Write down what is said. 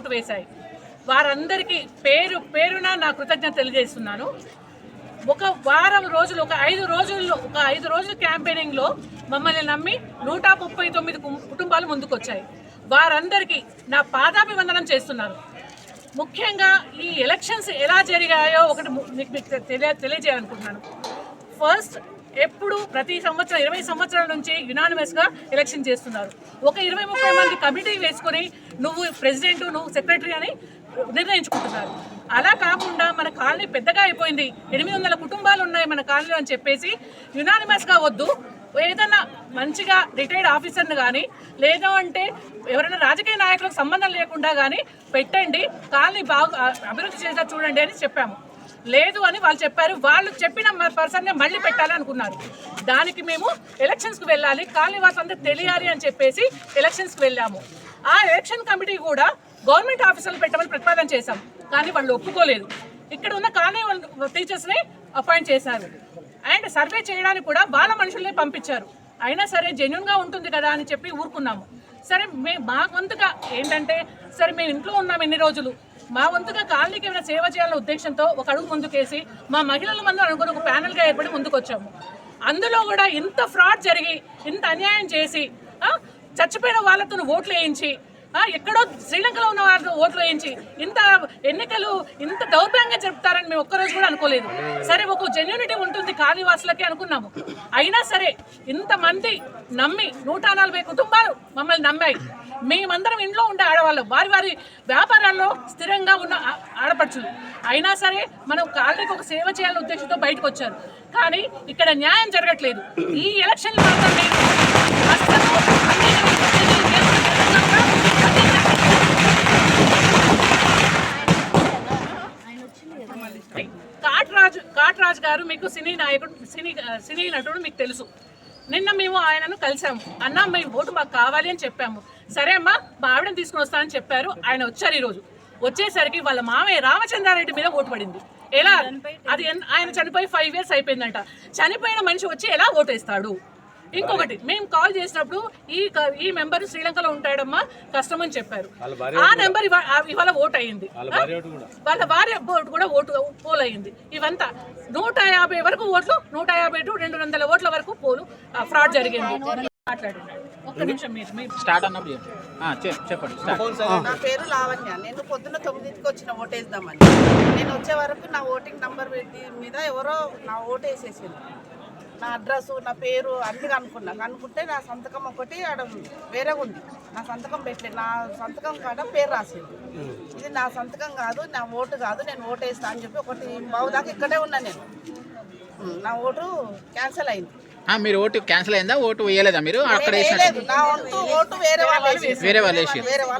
Vote వేశాయి. వారందరికీ పేరు పేరున నా కృతజ్ఞత తెలియజేస్తున్నాను. ఒక వారం రోజులు ఒక ఐదు రోజుల్లో ఒక ఐదు రోజుల క్యాంపెయినింగ్లో మమ్మల్ని నమ్మి నూట ముప్పై తొమ్మిది కు- కుటుంబాలు ముందుకొచ్చాయి. వారందరికీ నా పాదాభివందనం చేస్తున్నారు ముఖ్యంగా ఈ ఎలక్షన్స్ ఎలా జరిగాయో ఒకటి మీకు మీకు తెలియ తెలియజేయాలనుకుంటున్నాను. ఫస్ట్ ఎప్పుడు ప్రతి సంవత్సరం ఇరవై సంవత్సరాల నుంచి యునానిమస్గా ఎలక్షన్ చేస్తున్నారు. ఒక ఇరవై ముప్పై మంది కమిటీ వేసుకొని నువ్వు ప్రెసిడెంట్ నువ్వు సెక్రటరీ అని నిర్ణయించుకుంటున్నారు. అలా కాకుండా మన కాలనీ పెద్దగా అయిపోయింది. ఎనిమిది వందల కుటుంబాలు ఉన్నాయి మన కాలనీలో అని చెప్పేసి యునానిమస్గా వద్దు. ఏదన్నా మంచిగా రిటైర్డ్ ఆఫీసర్ని కానీ లేదా అంటే ఎవరైనా రాజకీయ నాయకులకు సంబంధం లేకుండా కానీ పెట్టండి. కాలనీ బాగా అభివృద్ధి చేసేలా చూడండి అని చెప్పాము. లేదు అని వాళ్ళు చెప్పారు. వాళ్ళు చెప్పిన పర్సన్నే మళ్ళీ పెట్టాలి అనుకున్నారు. దానికి మేము ఎలక్షన్స్కి వెళ్ళాలి. కాలనీ వాళ్ళందరూ తెలియాలి అని చెప్పేసి ఎలక్షన్స్కి వెళ్ళాము. ఆ ఎలక్షన్ కమిటీ కూడా గవర్నమెంట్ ఆఫీసర్లు పెట్టమని ప్రతిపాదన చేశాం. కానీ వాళ్ళు ఒప్పుకోలేదు. ఇక్కడ ఉన్న కాలనీ టీచర్స్ని అపాయింట్ చేశారు. అండ్ సర్వే చేయడానికి కూడా వాళ్ళ మనుషుల్ని పంపించారు. అయినా సరే జెన్యున్గా ఉంటుంది కదా అని చెప్పి ఊరుకున్నాము. సరే మే మా వంతుగా ఏంటంటే సరే మేము ఇంట్లో ఉన్నాం ఎన్ని రోజులు. మా వంతుగా కాలనీకి ఏమైనా సేవ చేయాలనే ఉద్దేశంతో ఒక అడుగు ముందుకేసి మా మహిళల మందు అనుకుని ఒక ప్యానల్గా ఏర్పడి ముందుకొచ్చాము. అందులో కూడా ఇంత ఫ్రాడ్ జరిగి ఇంత అన్యాయం చేసి చచ్చిపోయిన వాళ్ళతో ఓట్లు వేయించి ఎక్కడో శ్రీలంకలో ఉన్న వారితో ఓట్లు వేయించి ఇంత ఎన్నికలు ఇంత దౌర్భ్యంగా జరుపుతారని మేము ఒక్కరోజు కూడా అనుకోలేదు. సరే ఒక జెన్యూనిటీ ఉంటుంది కాళీవాసులకి అనుకున్నాము. అయినా సరే ఇంతమంది నమ్మి నూట నలభై కుటుంబాలు మమ్మల్ని నమ్మాయి. మేమందరం ఇంట్లో ఉండే ఆడవాళ్ళం. వారి వారి వ్యాపారాల్లో స్థిరంగా ఉన్న ఆడపడుచు ఆడపడుచులు. అయినా సరే మనం కాలనీకి ఒక సేవ చేయాలనే ఉద్దేశంతో బయటకు వచ్చారు. కానీ ఇక్కడ న్యాయం జరగట్లేదు. ఈ ఎలక్షన్లు మాత్రం కాట్రాజు కాట్రాజు గారు మీకు సినీ నాయకుడు సినీ సినీ నటుడు మీకు తెలుసు. నిన్న మేము ఆయనను కలిసాము. అన్న మేము ఓటు మాకు కావాలి అని చెప్పాము. సరే అమ్మా మా ఆవిడని తీసుకుని వస్తానని చెప్పారు. ఆయన వచ్చారు ఈరోజు. వచ్చేసరికి వాళ్ళ మామయ్య రామచంద్రారెడ్డి మీద ఓటు పడింది. ఎలా? అది ఆయన చనిపోయి ఫైవ్ ఇయర్స్ అయిపోయిందంట. చనిపోయిన మనిషి వచ్చి ఎలా ఓటేస్తాడు? ఇంకొకటి మేము కాల్ చేసినప్పుడు ఈ ఈ మెంబర్ శ్రీలంకలో ఉంటాడమ్మా కష్టం అని చెప్పారు ఆ నెంబర్ ఇవాళ ఓట్ అయింది వాళ్ళ భార్య ఓటు కూడా ఓటు పోల్ అయింది ఇవంతా నూట యాభై వరకు ఓట్లు నూట యాభై టు రెండు వందల ఓట్ల వరకు పోలు ఫ్రాడ్ జరిగింది. మాట్లాడండి. ఒక్క నిమిషం మీరు మీరు స్టార్ట్ అన్నప్పుడు చెప్పండి స్టార్ట్. నా పేరు లావణ్య. నేను పొద్దున్న తొమ్మిదింటికి వచ్చిన ఓటేద్దామని. నేను వచ్చే వరకు నా ఓటింగ్ నంబర్ పెట్టి మీద ఎవరో నా ఓటు వేసేసింది నా అడ్రస్ నా పేరు అన్ని అనుకున్నా అనుకుంటే నా సంతకం ఒకటి ఆడ వేరే ఉంది. నా సంతకం పెట్టలేదు నా సంతకం కాడ పేరు రాసింది ఇది నా సంతకం కాదు నా ఓటు కాదు నేను ఓటు వేస్తా అని చెప్పి ఒకటి బావు దాకా ఇక్కడే ఉన్నా నేను. నా ఓటు క్యాన్సిల్ అయింది. మీరు ఓటు క్యాన్సిల్ అయిందా? ఓటు వేయలేదా మీరు? అక్కడ వేసినట్టు? వేరే వాళ్ళు వేసారు వాళ్ళు